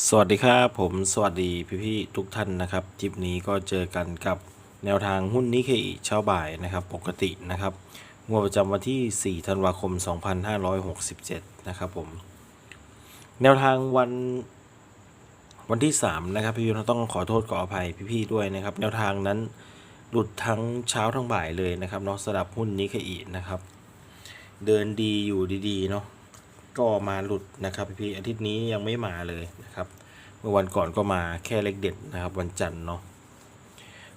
สวัสดีครับผมสวัสดีพี่ๆทุกท่านนะครับคลิปนี้ก็เจอกันกับแนวทางหุ้นนิเคอิเช้าบ่ายนะครับปกตินะครับงวดประจำวันที่ 4 ธันวาคม 2567 นะครับผม แนวทางวันวันที่ 3 นะครับพี่ๆต้องขอโทษขออภัยพี่ๆด้วยนะครับ แนวทางนั้นหลุดทั้งเช้าทั้งบ่ายเลยนะครับเนาะสำหรับหุ้นนิเคอินะครับ เดินดีอยู่ดีๆเนาะ ก็มาหลุดนะครับพี่อาทิตย์นี้ยังไม่มาเลยนะครับ เมื่อวันก่อนก็มาแค่เล็กเด็ดนะครับวันจันทร์เนาะ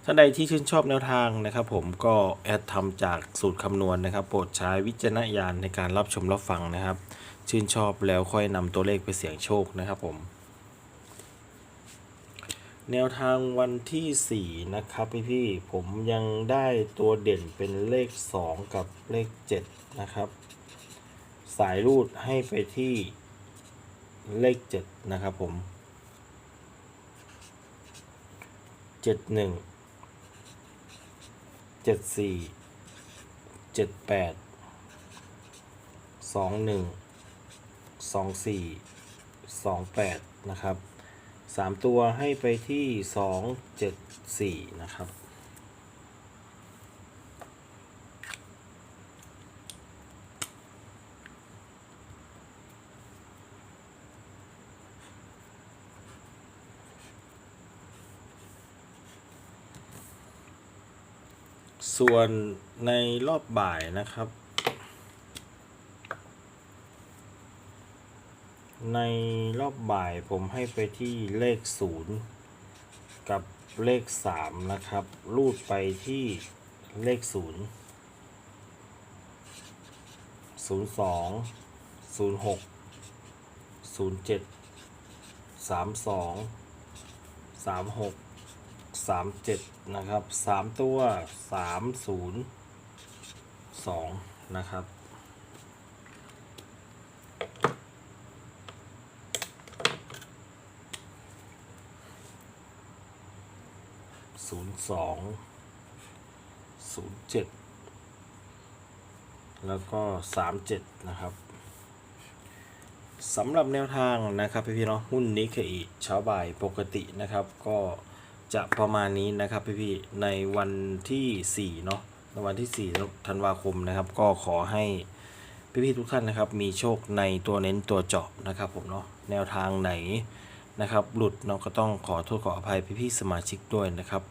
ท่านใดที่ชื่นชอบแนวทางนะครับผมก็แอดทำจากสูตรคำนวณนะครับ โปรดใช้วิจารณญาณในการรับชมรับฟังนะครับ ชื่นชอบแล้วค่อยนำตัวเลขไปเสี่ยงโชคนะครับผม แนวทางวันที่ 4 นะครับพี่ๆผมยังได้ตัวเด่นเป็นเลข 2 กับเลข 7 นะครับ สายรูดให้ไปที่เลขเจ็ดนะครับผมเจ็ดหนึ่งเจ็ดสี่เจ็ดแปดสองหนึ่งสองสี่สองแปดนะครับสามตัวให้ไปที่สองเจ็ดสี่นะครับ ส่วนในรอบบ่ายนะครับ ในรอบบ่ายผมให้ไปที่เลขศูนย์กับเลขสามนะครับ รูดไปที่เลขศูนย์ศูนย์ สามเจ็ดนะครับสามตัวสามศูนย์สองนะครับ ศูนย์สองศูนย์เจ็ดแล้วก็สามเจ็ดนะครับสำหรับแนวทางนะครับพี่ๆเนาะหุ้นนิเคอิเช้าบ่ายปกตินะครับก็ จะประมาณนี้นะครับพี่ๆในวันที่4เนาะในวันที่4ธันวาคมนะครับ ก็ขอให้พี่ๆทุกท่านนะครับ มีโชคในตัวเน้นตัวเจาะนะครับ ผมเนาะแนวทางไหนนะครับ หลุดเนาะก็ต้องขอโทษขออภัยพี่ๆสมาชิกด้วยนะครับ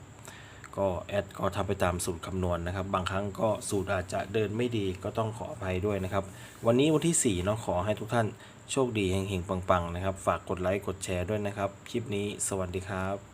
ก็แอดก็ทำไปตามสูตรคำนวณนะครับ บางครั้งก็สูตรอาจจะเดินไม่ดีก็ต้องขออภัยด้วยนะครับ วันนี้วันที่4เนาะขอให้ทุกท่านโชคดีเฮงๆปังๆนะครับ ฝากกดไลค์กดแชร์ด้วยนะครับ คลิปนี้สวัสดีครับ